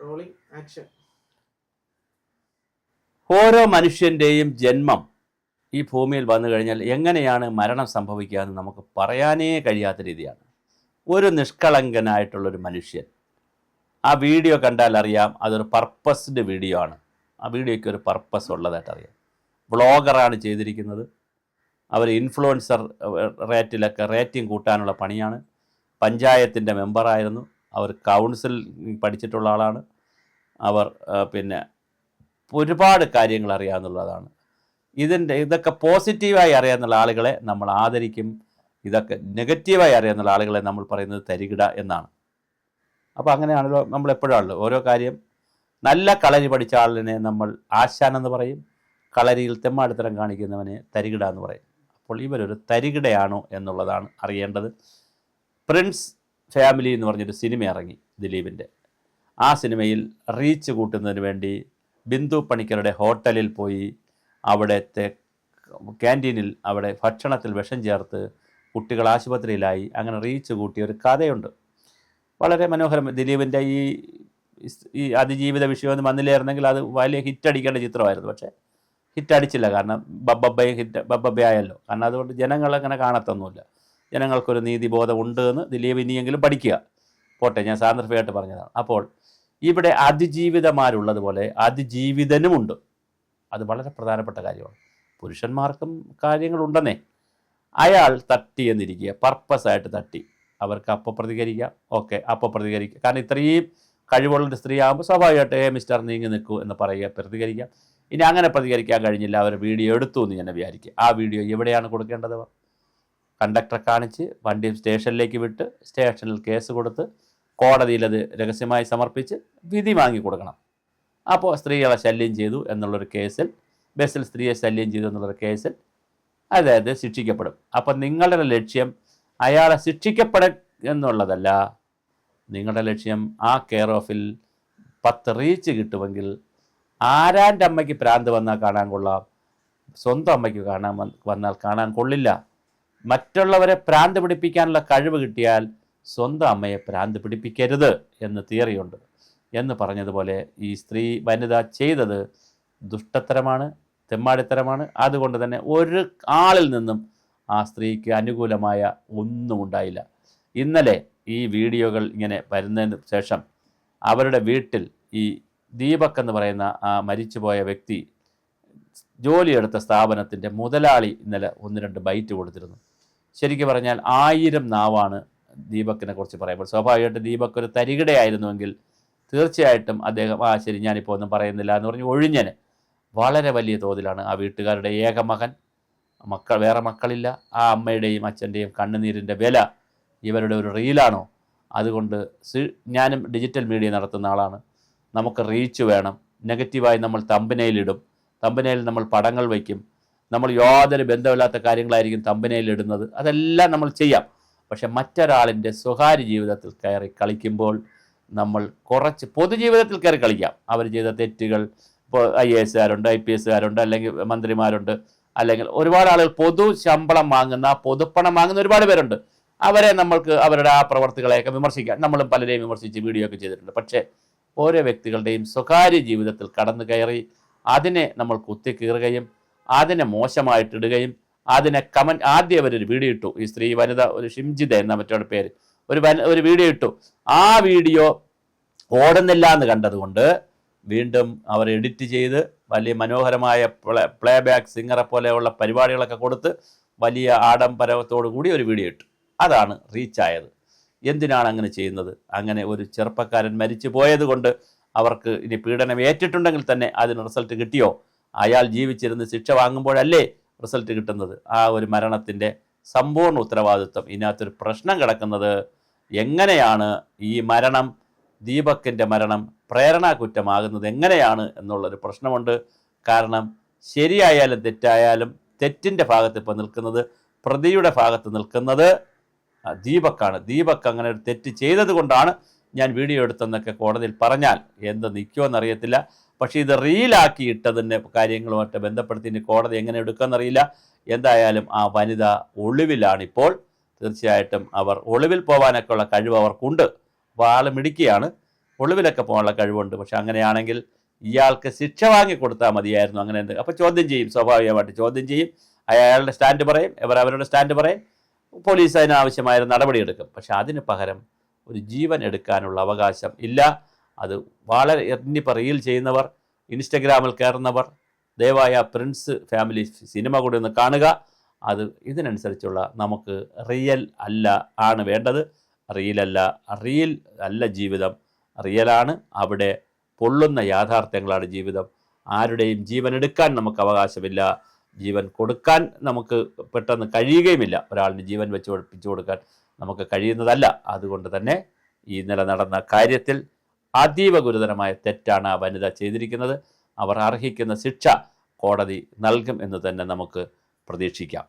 Rolling action ഓരോ മനുഷ്യന്റെയും ജന്മം ഈ ഭൂമിയിൽ വന്നു കഴിഞ്ഞാൽ എങ്ങനെയാണ് മരണം സംഭവിക്കുക എന്ന് നമുക്ക് പറയാനേ കഴിയാത്ത രീതിയാണ്. ഒരു നിഷ്കളങ്കനായിട്ടുള്ളൊരു മനുഷ്യൻ. ആ വീഡിയോ കണ്ടാൽ അറിയാം അതൊരു പർപ്പസ്ഡ് വീഡിയോ ആണ്. ആ വീഡിയോയ്ക്ക് ഒരു പർപ്പസ് ഉള്ളതായിട്ട് അറിയാം. വ്ളോഗറാണ് ചെയ്തിരിക്കുന്നത്. അവർ ഇൻഫ്ലുവൻസർ റേറ്റിലൊക്കെ റേറ്റിംഗ് കൂട്ടാനുള്ള പണിയാണ്. പഞ്ചായത്തിന്റെ മെമ്പറായിരുന്നു അവർ കൗൺസിൽ പഠിച്ചിട്ടുള്ള ആളാണ്. അവർ പിന്നെ ഒരുപാട് കാര്യങ്ങൾ അറിയാമെന്നുള്ളതാണ് ഇതിന്റെ ഇതൊക്കെ പോസിറ്റീവായി അറിയാമെന്നുള്ള ആളുകളെ നമ്മൾ ആദരിക്കും. ഇതൊക്കെ നെഗറ്റീവായി അറിയാമെന്നുള്ള ആളുകളെ നമ്മൾ പറയുന്നത് തരികിട എന്നാണ്. അപ്പോൾ അങ്ങനെയാണല്ലോ നമ്മൾ എപ്പോഴാണല്ലോ ഓരോ കാര്യം. നല്ല കളരി പഠിച്ച ആളിനെ നമ്മൾ ആശാൻ എന്ന് പറയും. കളരിയിൽ തെമ്മാടിത്തരം കാണിക്കുന്നവനെ തരികിട എന്ന് പറയും. അപ്പോൾ ഇവരൊരു തരികിടയാണോ എന്നുള്ളതാണ് അറിയേണ്ടത്. പ്രിൻസ് ഫാമിലി എന്ന് പറഞ്ഞൊരു സിനിമ ഇറങ്ങി ദിലീപിന്റെ. ആ സിനിമയിൽ റീച്ച് കൂട്ടുന്നതിന് വേണ്ടി ബിന്ദു പണിക്കരുടെ ഹോട്ടലിൽ പോയി അവിടുത്തെ ക്യാന്റീനിൽ അവിടെ ഭക്ഷണത്തിൽ വിഷം ചേർത്ത് കുട്ടികൾ ആശുപത്രിയിലായി അങ്ങനെ റീച്ച് കൂട്ടിയ ഒരു കഥയുണ്ട്. വളരെ മനോഹരം. ദിലീപിന്റെ ഈ ഈ അതിജീവിത വിഷയം ഒന്ന് വന്നില്ലായിരുന്നെങ്കിൽ അത് വലിയ ഹിറ്റ് അടിക്കേണ്ട ചിത്രമായിരുന്നു. പക്ഷേ ഹിറ്റ് അടിച്ചില്ല കാരണം ബബ്ബയും ഹിറ്റ് ബബ്ബ ആയല്ലോ കാരണം അതുകൊണ്ട് ജനങ്ങൾ അങ്ങനെ കാണത്തൊന്നുമില്ല. ജനങ്ങൾക്കൊരു നീതിബോധം ഉണ്ട് എന്ന് ദിലീപ് ഇനിയെങ്കിലും പഠിക്കുക. പോട്ടെ ഞാൻ സാന്ദർഭികമായിട്ട് പറഞ്ഞതാണ്. അപ്പോൾ ഇവിടെ അതിജീവിതമാരുള്ളതുപോലെ അതിജീവിതനുമുണ്ട്. അത് വളരെ പ്രധാനപ്പെട്ട കാര്യമാണ്. പുരുഷന്മാർക്കും കാര്യങ്ങളുണ്ടെന്നേ. അയാൾ തട്ടി എന്നിരിക്കുക പർപ്പസായിട്ട് തട്ടി. അവർക്ക് അപ്പോൾ പ്രതികരിക്കാം. ഓക്കെ അപ്പോൾ പ്രതികരിക്കാം. കാരണം ഇത്രയും കഴിവുള്ളൊരു സ്ത്രീ ആകുമ്പോൾ സ്വാഭാവികമായിട്ട് ഏ മിസ്റ്റർ നീങ്ങി നിൽക്കൂ എന്ന് പറയുക പ്രതികരിക്കാം. ഇനി അങ്ങനെ പ്രതികരിക്കാൻ കഴിഞ്ഞില്ല അവർ വീഡിയോ എടുത്തു എന്ന് ഞാൻ വിചാരിക്കുക. ആ വീഡിയോ എവിടെയാണ് കൊടുക്കേണ്ടത്? കണ്ടക്ടറെ കാണിച്ച് വണ്ടി സ്റ്റേഷനിലേക്ക് വിട്ട് സ്റ്റേഷനിൽ കേസ് കൊടുത്ത് കോടതിയിൽ അത് രഹസ്യമായി സമർപ്പിച്ച് വിധി വാങ്ങി കൊടുക്കണം. അപ്പോൾ സ്ത്രീകളെ ശല്യം ചെയ്തു എന്നുള്ളൊരു കേസിൽ ബസ്സിൽ സ്ത്രീയെ ശല്യം ചെയ്തു എന്നുള്ളൊരു കേസിൽ അതായത് ശിക്ഷിക്കപ്പെടും. അപ്പം നിങ്ങളുടെ ലക്ഷ്യം അയാളെ ശിക്ഷിക്കപ്പെട എന്നുള്ളതല്ല നിങ്ങളുടെ ലക്ഷ്യം ആ കെയർ ഓഫിൽ പത്ത് റീച്ച് കിട്ടുമെങ്കിൽ ആരാന്റെ അമ്മയ്ക്ക് പ്രാന്ത് വന്നാൽ കാണാൻ കൊള്ളാം സ്വന്തം അമ്മയ്ക്ക് കാണാൻ വന്നാൽ കാണാൻ കൊള്ളില്ല. മറ്റുള്ളവരെ പ്രാന്ത് പിടിപ്പിക്കാനുള്ള കഴിവ് കിട്ടിയാൽ സ്വന്തം അമ്മയെ പ്രാന്ത് പിടിപ്പിക്കരുത് എന്ന് തിയറിയുണ്ട് എന്ന് പറഞ്ഞതുപോലെ ഈ സ്ത്രീ വനിത ചെയ്തത് ദുഷ്ടത്തരമാണ് തെമ്മാടിത്തരമാണ്. അതുകൊണ്ട് തന്നെ ഒരു ആളിൽ നിന്നും ആ സ്ത്രീക്ക് അനുകൂലമായ ഒന്നും ഉണ്ടായില്ല. ഇന്നലെ ഈ വീഡിയോകൾ ഇങ്ങനെ വരുന്നതിന് ശേഷം അവരുടെ വീട്ടിൽ ഈ ദീപക് എന്ന് പറയുന്ന ആ മരിച്ചുപോയ വ്യക്തി ജോലിയെടുത്ത സ്ഥാപനത്തിന്റെ മുതലാളി ഇന്നലെ ഒന്ന് രണ്ട് ബൈറ്റ് കൊടുത്തിരുന്നു. ശരിക്കും പറഞ്ഞാൽ ആയിരം നാവാണ് ദീപക്കിനെ കുറിച്ച് പറയുമ്പോൾ സ്വാഭാവികമായിട്ടും ദീപക് ഒരു തരികിടയായിരുന്നുവെങ്കിൽ തീർച്ചയായിട്ടും അദ്ദേഹം ആ ശരി ഞാനിപ്പോൾ ഒന്നും പറയുന്നില്ല എന്ന് പറഞ്ഞ് ഒഴിഞ്ഞന് വളരെ വലിയ തോതിലാണ് ആ വീട്ടുകാരുടെ ഏക മകൻ. മക്കൾ വേറെ മക്കളില്ല. ആ അമ്മയുടെയും അച്ഛന്റെയും കണ്ണുനീരിന്റെ വില ഇവരുടെ ഒരു റീലാണോ? അതുകൊണ്ട് ഞാനും ഡിജിറ്റൽ മീഡിയ നടത്തുന്ന ആളാണ്. നമുക്ക് റീച്ച് വേണം. നെഗറ്റീവായി നമ്മൾ തമ്പനയിലിടും. തമ്പനയിൽ നമ്മൾ പടങ്ങൾ വയ്ക്കും. നമ്മൾ യാതൊരു ബന്ധമില്ലാത്ത കാര്യങ്ങളായിരിക്കും തമ്പനയിൽ ഇടുന്നത് അതെല്ലാം നമ്മൾ ചെയ്യാം. പക്ഷെ മറ്റൊരാളിന്റെ സ്വകാര്യ ജീവിതത്തിൽ കയറി കളിക്കുമ്പോൾ നമ്മൾ കുറച്ച് പൊതുജീവിതത്തിൽ കയറി കളിക്കാം. അവർ ചെയ്ത തെറ്റുകൾ ഇപ്പോൾ ഐ എ എസുകാരുണ്ട് ഐ പി എസുകാരുണ്ട് അല്ലെങ്കിൽ മന്ത്രിമാരുണ്ട് അല്ലെങ്കിൽ ഒരുപാട് ആളുകൾ പൊതു ശമ്പളം വാങ്ങുന്ന പൊതുപ്പണം വാങ്ങുന്ന ഒരുപാട് പേരുണ്ട്. അവരെ നമ്മൾക്ക് അവരുടെ ആ പ്രവർത്തികളെയൊക്കെ വിമർശിക്കാം. നമ്മളും പലരെയും വിമർശിച്ച് വീഡിയോ ഒക്കെ ചെയ്തിട്ടുണ്ട്. പക്ഷേ ഓരോ വ്യക്തികളുടെയും സ്വകാര്യ ജീവിതത്തിൽ കടന്നു കയറി അതിനെ നമ്മൾ കുത്തിക്കീറുകയും അതിനെ മോശമായിട്ടിടുകയും അതിനെ കമൻ ആദ്യം അവരൊരു വീഡിയോ ഇട്ടു. ഈ സ്ത്രീ വനിത ഒരു ഷിംജിത എന്ന മറ്റൊരു പേര്. ഒരു വന ഒരു വീഡിയോ ഇട്ടു. ആ വീഡിയോ ഓടുന്നില്ല എന്ന് കണ്ടതുകൊണ്ട് വീണ്ടും അവർ എഡിറ്റ് ചെയ്ത് വലിയ മനോഹരമായ പ്ലേ പ്ലേ ബാക്ക് സിംഗറെ പോലെയുള്ള പരിപാടികളൊക്കെ കൊടുത്ത് വലിയ ആഡംബരത്തോടു കൂടി ഒരു വീഡിയോ ഇട്ടു. അതാണ് റീച്ചായത് എന്തിനാണ് അങ്ങനെ ചെയ്യുന്നത്? അങ്ങനെ ഒരു ചെറുപ്പക്കാരൻ മരിച്ചു പോയത് കൊണ്ട് അവർക്ക് ഇനി പീഡനം ഏറ്റിട്ടുണ്ടെങ്കിൽ തന്നെ അതിന് റിസൾട്ട് കിട്ടിയോ? അയാൾ ജീവിച്ചിരുന്ന് ശിക്ഷ വാങ്ങുമ്പോഴല്ലേ റിസൾട്ട് കിട്ടുന്നത്? ആ ഒരു മരണത്തിന്റെ സമ്പൂർണ ഉത്തരവാദിത്വം. ഇതിനകത്തൊരു പ്രശ്നം കിടക്കുന്നത് എങ്ങനെയാണ് ഈ മരണം ദീപക്കിന്റെ മരണം പ്രേരണാ കുറ്റമാകുന്നത് എങ്ങനെയാണ് എന്നുള്ളൊരു പ്രശ്നമുണ്ട്. കാരണം ശരിയായാലും തെറ്റായാലും തെറ്റിന്റെ ഭാഗത്ത് ഇപ്പോൾ നിൽക്കുന്നത് പ്രതിയുടെ ഭാഗത്ത് നിൽക്കുന്നത് ദീപക്കാണ്. ദീപക് അങ്ങനെ ഒരു തെറ്റ് ചെയ്തത് കൊണ്ടാണ് ഞാൻ വീഡിയോ എടുത്തെന്നൊക്കെ കോടതിയിൽ പറഞ്ഞാൽ എന്ത് നിൽക്കുമെന്നറിയത്തില്ല. പക്ഷേ ഇത് റീലാക്കിയിട്ടതിന്റെ കാര്യങ്ങളുമായിട്ട് ബന്ധപ്പെടുത്തി ഇനി കോടതി എങ്ങനെ എടുക്കുമെന്നറിയില്ല എന്തായാലും ആ വനിത ഒളിവിലാണിപ്പോൾ. തീർച്ചയായിട്ടും അവർ ഒളിവിൽ പോകാനൊക്കെ ഉള്ള കഴിവ് അവർക്കുണ്ട്. ആൾ മിടുക്കിയാണ്. ഒളിവിലൊക്കെ പോകാനുള്ള കഴിവുണ്ട്. പക്ഷെ അങ്ങനെയാണെങ്കിൽ ഇയാൾക്ക് ശിക്ഷ വാങ്ങി കൊടുത്താൽ മതിയായിരുന്നു. അങ്ങനെ എന്ത്? അപ്പോൾ ചോദ്യം ചെയ്യും. സ്വാഭാവികമായിട്ട് ചോദ്യം ചെയ്യും. അയാളുടെ സ്റ്റാൻഡ് പറയും. ഇവർ അവരുടെ സ്റ്റാൻഡ് പറയും. പോലീസ് അതിനാവശ്യമായ നടപടിയെടുക്കും. പക്ഷെ അതിന് പകരം ഒരു ജീവൻ എടുക്കാനുള്ള അവകാശം ഇല്ല. അത് വളരെ ഇനിയിപ്പോൾ പറയിൽ ചെയ്യുന്നവർ ഇൻസ്റ്റഗ്രാമിൽ കയറുന്നവർ ദയവായ പ്രിൻസ് ഫാമിലി സിനിമ കൂടി ഒന്ന് കാണുക. അത് ഇതിനനുസരിച്ചുള്ള നമുക്ക് റിയൽ അല്ല ആണ് വേണ്ടത്. റിയലല്ല റിയൽ അല്ല ജീവിതം. റിയലാണ് അവിടെ പൊള്ളുന്ന യാഥാർത്ഥ്യങ്ങളാണ് ജീവിതം. ആരുടെയും ജീവൻ എടുക്കാൻ നമുക്ക് അവകാശമില്ല. ജീവൻ കൊടുക്കാൻ നമുക്ക് പെട്ടെന്ന് കഴിയുകയുമില്ല. ഒരാളിന് ജീവൻ വെച്ച് ഒഴിപ്പിച്ചു കൊടുക്കാൻ നമുക്ക് കഴിയുന്നതല്ല. അതുകൊണ്ട് തന്നെ ഈ ഇന്നലെ നടന്ന കാര്യത്തിൽ അതീവ ഗുരുതരമായ തെറ്റാണ് ആ വനിത ചെയ്തിരിക്കുന്നത്. അവർ അർഹിക്കുന്ന ശിക്ഷ കോടതി നൽകും എന്ന് തന്നെ നമുക്ക് പ്രതീക്ഷിക്കാം.